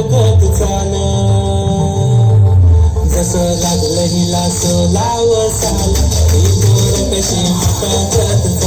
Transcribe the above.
खेत चाल जस लागलं हिला सोलाव साल कशी हातात